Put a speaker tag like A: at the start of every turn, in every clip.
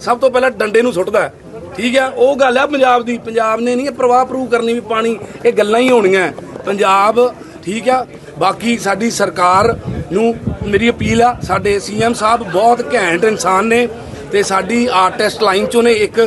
A: ਸਭ ਤੋਂ ਪਹਿਲਾਂ ਡੰਡੇ ਨੂੰ ਸੁੱਟਦਾ ਠੀਕ ਹੈ, ਉਹ ਗੱਲ ਹੈ ਪੰਜਾਬ ਦੀ। ਪੰਜਾਬ ਨੇ ਨਹੀਂ, ਇਹ ਪ੍ਰਵਾਹ ਪ੍ਰੂਵ ਕਰਨੀ ਵੀ ਪਾਣੀ, ਇਹ ਗੱਲਾਂ ਹੀ ਹੋਣੀਆਂ ਪੰਜਾਬ, ਠੀਕ ਆ, ਬਾਕੀ ਸਾਡੀ ਸਰਕਾਰ ਨੂੰ ਮੇਰੀ ਅਪੀਲ ਆ, ਸਾਡੇ ਸੀਐਮ ਸਾਹਿਬ ਬਹੁਤ ਘੈਂਟ ਇਨਸਾਨ ਨੇ ਤੇ ਸਾਡੀ ਆਰਟਿਸਟ ਲਾਈਨ ਚੋਂ ਨੇ ਇੱਕ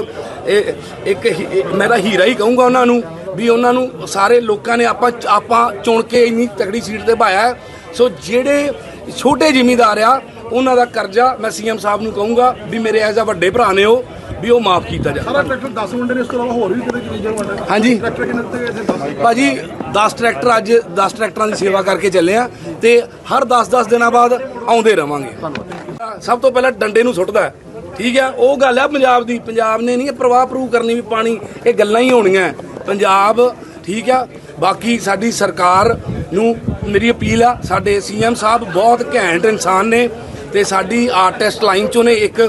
A: ਇੱਕ ਹੀ- ਮੈਂ ਤਾਂ ਹੀਰਾ ਹੀ ਕਹੂੰਗਾ ਉਹਨਾਂ ਨੂੰ ਵੀ ਉਹਨਾਂ ਨੂੰ ਸਾਰੇ ਲੋਕਾਂ ਨੇ ਆਪਾਂ ਆਪਾਂ ਚੁਣ ਕੇ ਇੰਨੀ ਤਕੜੀ ਸੀਟ ਤੇ ਪਾਇਆ ਸੋ ਜਿਹੜੇ ਛੋਟੇ ਜ਼ਿਮੀਦਾਰ ਆ ਉਹਨਾਂ ਦਾ ਕਰਜ਼ਾ ਮੈਂ ਸੀਐਮ ਸਾਹਿਬ ਨੂੰ ਕਹੂੰਗਾ ਵੀ ਮੇਰੇ ਐਜ਼ ਆ ਵੱਡੇ ਭਰਾ ਨੇ ਉਹ ਵੀ ਉਹ ਮਾਫ ਕੀਤਾ ਜਾਵੇ।
B: ਸਾਰਾ ਟਰੈਕਟਰ 10 ਮੁੰਡੇ ਨੇ ਇਸ ਤੋਂ ਇਲਾਵਾ ਹੋਰ ਵੀ ਕਿਤੇ ਚੀਜ਼ਾਂ ਵੰਡੇ
A: ਹਾਂਜੀ।
B: ਟਰੈਕਟਰ ਕਿੰਨੇ ਤੇ ਇੱਥੇ 10
A: ਭਾਜੀ 10 ਟਰੈਕਟਰ ਅੱਜ 10 ਟਰੈਕਟਰਾਂ ਦੀ ਸੇਵਾ ਕਰਕੇ ਚੱਲੇ ਆ ਤੇ ਹਰ 10-10 ਦਿਨਾਂ ਬਾਅਦ ਆਉਂਦੇ ਰਵਾਂਗੇ। ਸਭ ਤੋਂ ਪਹਿਲਾਂ ਡੰਡੇ ਨੂੰ ਸੁੱਟਦਾ ਹੈ। ਠੀਕ ਹੈ? ਉਹ ਗੱਲ ਹੈ ਪੰਜਾਬ ਦੀ ਪੰਜਾਬ ਨੇ ਨਹੀਂ ਪ੍ਰਵਾਹ ਪ੍ਰੂਵ ਕਰਨੀ ਵੀ ਪਾਣੀ ਇਹ ਗੱਲਾਂ ਹੀ ਹੋਣੀਆਂ ਪੰਜਾਬ ਠੀਕ ਆ ਬਾਕੀ ਸਾਡੀ ਸਰਕਾਰ ਨੂੰ ਮੇਰੀ ਅਪੀਲ ਆ ਸਾਡੇ ਸੀਐਮ ਸਾਹਿਬ ਬਹੁਤ ਘੈਂਟ ਇਨਸਾਨ ਨੇ ਤੇ ਸਾਡੀ ਆਰਟਿਸਟ ਲਾਈਨ ਚੋਂ ਨੇ ਇੱਕ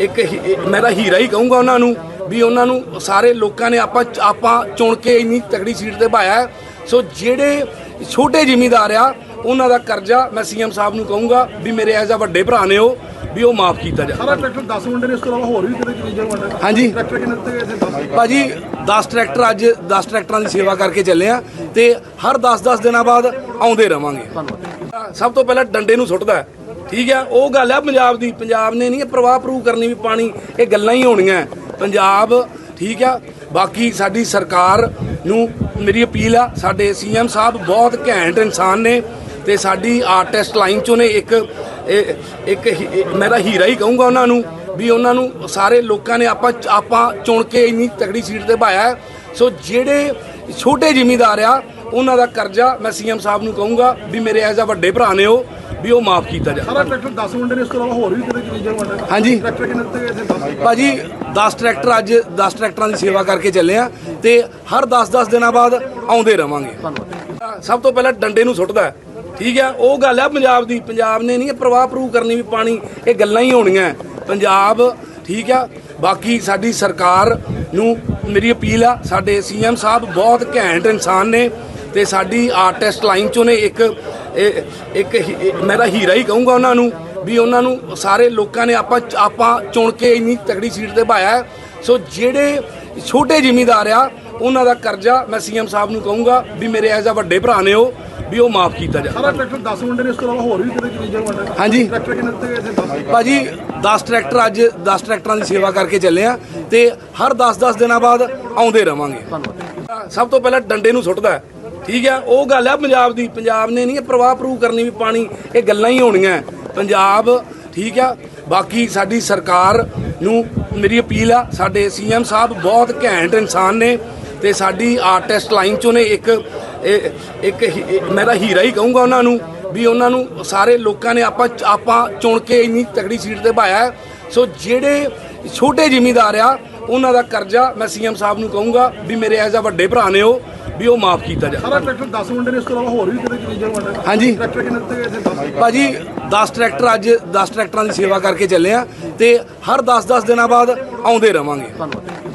A: ਇੱਕ ਮੈਂ ਤਾਂ ਹੀਰਾ ਹੀ ਕਹੂੰਗਾ ਉਹਨਾਂ ਨੂੰ ਵੀ ਉਹਨਾਂ ਨੂੰ ਸਾਰੇ ਲੋਕਾਂ ਨੇ ਆਪਾਂ ਆਪਾਂ ਚੁਣ ਕੇ ਇੰਨੀ ਤਕੜੀ ਸੀਟ ਤੇ ਪਾਇਆ ਹੈ। ਸੋ ਜਿਹੜੇ ਛੋਟੇ ਜ਼ਿਮੀਂਦਾਰ ਆ ਉਹਨਾਂ ਦਾ ਕਰਜ਼ਾ ਮੈਂ ਸੀਐਮ ਸਾਹਿਬ ਨੂੰ ਕਹੂੰਗਾ ਵੀ ਮੇਰੇ ਐਜ਼ ਆ ਵੱਡੇ ਭਰਾ ਨੇ ਉਹ ਵੀ ਉਹ ਮਾਫ ਕੀਤਾ ਜਾਵੇ
B: ਸਾਰਾ ਟਰੈਕਟਰ 10 ਮੁੰਡੇ ਨੇ ਇਸ ਤੋਂ ਇਲਾਵਾ ਹੋਰ ਵੀ ਕਿਤੇ ਚੀਜ਼ਾਂ ਵੰਡੇ
A: ਹਾਂਜੀ।
B: ਟਰੈਕਟਰ ਕਿੰਨੇ ਤੇ ਇੱਥੇ 10
A: ਭਾਜੀ 10 ਟਰੈਕਟਰ ਅੱਜ 10 ਟਰੈਕਟਰਾਂ ਦੀ ਸੇਵਾ ਕਰਕੇ ਚੱਲੇ ਆ ਤੇ ਹਰ 10-10 ਦਿਨਾਂ ਬਾਅਦ ਆਉਂਦੇ ਰਵਾਂਗੇ ਸਭ ਤੋਂ ਪਹਿਲਾਂ ਡੰਡੇ ਨੂੰ ਸੁੱਟਦਾ। ਠੀਕ ਹੈ ਉਹ ਗੱਲ ਆ, ਪੰਜਾਬ ਦੀ, ਪੰਜਾਬ ਨੇ ਨਹੀਂ, ਇਹ ਪ੍ਰਵਾਹ ਪ੍ਰੂਵ ਕਰਨੀ ਵੀ ਪਾਣੀ, ਇਹ ਗੱਲਾਂ ਹੀ ਹੋਣੀਆਂ। ਪੰਜਾਬ, ਠੀਕ ਆ? ਬਾਕੀ ਸਾਡੀ ਸਰਕਾਰ ਨੂੰ ਮੇਰੀ ਅਪੀਲ ਆ, ਸਾਡੇ ਸੀਐਮ ਸਾਹਿਬ ਬਹੁਤ ਘੈਂਟ ਇਨਸਾਨ ਨੇ ਤੇ ਸਾਡੀ ਆਰਟਿਸਟ ਲਾਈਨ ਚੋਂ ਨੇ ਇੱਕ ਇੱਕ ਮੈਂ ਤਾਂ ਹੀਰਾ ਹੀ ਕਹੂੰਗਾ ਉਹਨਾਂ ਨੂੰ ਵੀ ਉਹਨਾਂ ਨੂੰ ਸਾਰੇ ਲੋਕਾਂ ਨੇ ਆਪਾਂ ਆਪਾਂ ਚੁਣ ਕੇ ਇੰਨੀ ਤਕੜੀ ਸੀਟ ਤੇ ਪਾਇਆ ਸੋ ਜਿਹੜੇ ਛੋਟੇ ਜ਼ਿਮੀਂਦਾਰ ਆ, ਉਹਨਾਂ ਦਾ ਕਰਜ਼ਾ ਮੈਂ ਸੀਐਮ ਸਾਹਿਬ ਨੂੰ ਕਹੂੰਗਾ ਵੀ ਮੇਰੇ ਐਜ਼ ਆ ਵੱਡੇ ਭਰਾ ਨੇ ਉਹ ਵੀ ਉਹ ਮਾਫ ਕੀਤਾ ਜਾਵੇ
B: ਸਾਰਾ ਟਰੈਕਟਰ 10 ਮੁੰਡੇ ਨੇ ਇਸ ਤੋਂ ਇਲਾਵਾ ਹੋਰ ਵੀ ਕਿਤੇ ਚੀਜ਼ਾਂ ਵੰਡੇ
A: ਹਾਂਜੀ।
B: ਟਰੈਕਟਰ ਕਿੰਨੇ ਤੇ ਇੱਥੇ? 10
A: ਭਾਜੀ 10 ਟਰੈਕਟਰ ਅੱਜ 10 ਟਰੈਕਟਰਾਂ ਦੀ ਸੇਵਾ ਕਰਕੇ ਚੱਲੇ ਆ ਤੇ ਹਰ 10-10 ਦਿਨਾਂ ਬਾਅਦ ਆਉਂਦੇ ਰਵਾਂਗੇ। ਸਭ ਤੋਂ ਪਹਿਲਾਂ ਡੰਡੇ ਨੂੰ ਸੁੱਟਦਾ ਹੈ। ਠੀਕ ਹੈ ਉਹ ਗੱਲ ਹੈ ਪੰਜਾਬ ਦੀ। ਪੰਜਾਬ ਨੇ ਨਹੀਂ ਇਹ ਪ੍ਰਵਾਹ ਪ੍ਰੂਵ ਕਰਨੀ ਵੀ ਪਾਣੀ ਇਹ ਗੱਲਾਂ ਹੀ ਹੋਣੀਆਂ ਪੰਜਾਬ ਠੀਕ ਆ ਬਾਕੀ ਸਾਡੀ ਸਰਕਾਰ ਨੂੰ ਮੇਰੀ ਅਪੀਲ ਆ ਸਾਡੇ ਸੀਐਮ ਸਾਹਿਬ ਬਹੁਤ ਘੈਂਟ ਇਨਸਾਨ ਨੇ। ਤੇ ਸਾਡੀ ਆਰਟਿਸਟ ਲਾਈਨ ਚੋਂ ਨੇ ਇੱਕ ਇੱਕ ਮੈਂ ਤਾਂ ਹੀਰਾ ਹੀ ਕਹੂੰਗਾ ਉਹਨਾਂ ਨੂੰ ਵੀ ਉਹਨਾਂ ਨੂੰ ਸਾਰੇ ਲੋਕਾਂ ਨੇ ਆਪਾਂ ਆਪਾਂ ਚੁਣ ਕੇ ਇੰਨੀ ਤਕੜੀ ਸੀਟ ਤੇ ਪਾਇਆ। ਸੋ ਜਿਹੜੇ ਛੋਟੇ ਜ਼ਿਮੀਂਦਾਰ ਆ ਉਹਨਾਂ ਦਾ ਕਰਜ਼ਾ ਮੈਂ ਸੀਐਮ ਸਾਹਿਬ ਨੂੰ ਕਹੂੰਗਾ ਵੀ ਮੇਰੇ ਐਜ਼ ਆ ਵੱਡੇ ਭਰਾ ਨੇ ਉਹ ਵੀ ਉਹ ਮਾਫ ਕੀਤਾ ਜਾਵੇ
B: ਸਾਰਾ ਟਰੈਕਟਰ 10 ਮੁੰਡੇ ਨੇ ਇਸ ਤੋਂ ਇਲਾਵਾ ਹੋਰ ਵੀ ਕਿਤੇ ਚੀਜ਼ਾਂ ਵੰਡੇ
A: ਹਾਂਜੀ।
B: ਟਰੈਕਟਰ ਕਿੰਨੇ ਤੇ ਇੱਥੇ 10
A: ਭਾਜੀ 10 ਟਰੈਕਟਰ ਅੱਜ 10 ਟਰੈਕਟਰਾਂ ਦੀ ਸੇਵਾ ਕਰਕੇ ਚੱਲੇ ਆ ਤੇ ਹਰ 10-10 ਦਿਨਾਂ ਬਾਅਦ ਆਉਂਦੇ ਰਵਾਂਗੇ ਸਭ ਤੋਂ ਪਹਿਲਾਂ ਡੰਡੇ ਨੂੰ ਸੁੱਟਦਾ। ਠੀਕ ਹੈ, ਉਹ ਗੱਲ ਹੈ, ਪੰਜਾਬ ਦੀ, ਪੰਜਾਬ ਨੇ ਨਹੀਂ ਇਹ ਪ੍ਰਵਾਹ ਪ੍ਰੂਵ ਕਰਨੀ ਵੀ ਪਾਣੀ, ਇਹ ਗੱਲਾਂ ਹੀ ਹੋਣੀਆਂ। ਪੰਜਾਬ, ਠੀਕ ਆ ਬਾਕੀ ਸਾਡੀ ਸਰਕਾਰ ਨੂੰ ਮੇਰੀ ਅਪੀਲ ਆ, ਸਾਡੇ ਸੀਐਮ ਸਾਹਿਬ ਬਹੁਤ ਘੈਂਟ ਇਨਸਾਨ ਨੇ ਤੇ ਸਾਡੀ ਆਰਟਿਸਟ ਲਾਈਨ ਚੋਂ ਨੇ ਇੱਕ ਇੱਕ ਹੀ- ਮੈਂ ਤਾਂ ਹੀਰਾ ਹੀ ਕਹੂੰਗਾ ਉਹਨਾਂ ਨੂੰ ਵੀ ਉਹਨਾਂ ਨੂੰ ਸਾਰੇ ਲੋਕਾਂ ਨੇ ਆਪਾਂ ਆਪਾਂ ਚੁਣ ਕੇ ਇੰਨੀ ਤਕੜੀ ਸੀਟ ਤੇ ਪਾਇਆ ਸੋ ਜਿਹੜੇ ਛੋਟੇ ਜ਼ਿਮੀਦਾਰ ਆ, ਉਹਨਾਂ ਦਾ ਕਰਜ਼ਾ ਮੈਂ ਸੀਐਮ ਸਾਹਿਬ ਨੂੰ ਕਹੂੰਗਾ ਵੀ ਮੇਰੇ ਐਜ਼ ਆ ਵੱਡੇ ਭਰਾ ਨੇ ਉਹ ਵੀ ਉਹ ਮਾਫ ਕੀਤਾ ਜਾਵੇ
B: ਸਾਰਾ ਟਰੈਕਟਰ 10 ਮੁੰਡੇ ਨੇ ਇਸ ਤੋਂ ਇਲਾਵਾ ਹੋਰ ਵੀ ਕਿਤੇ ਚੀਜ਼ਾਂ ਵੰਡੇ
A: ਹਾਂਜੀ।
B: ਟਰੈਕਟਰ ਕਿੰਨੇ ਤੇ ਇੱਥੇ 10
A: ਭਾਜੀ 10 ਟਰੈਕਟਰ ਅੱਜ 10 ਟਰੈਕਟਰਾਂ ਦੀ ਸੇਵਾ ਕਰਕੇ ਚੱਲੇ ਆ ਤੇ ਹਰ 10-10 ਦਿਨਾਂ ਬਾਅਦ ਆਉਂਦੇ ਰਵਾਂਗੇ।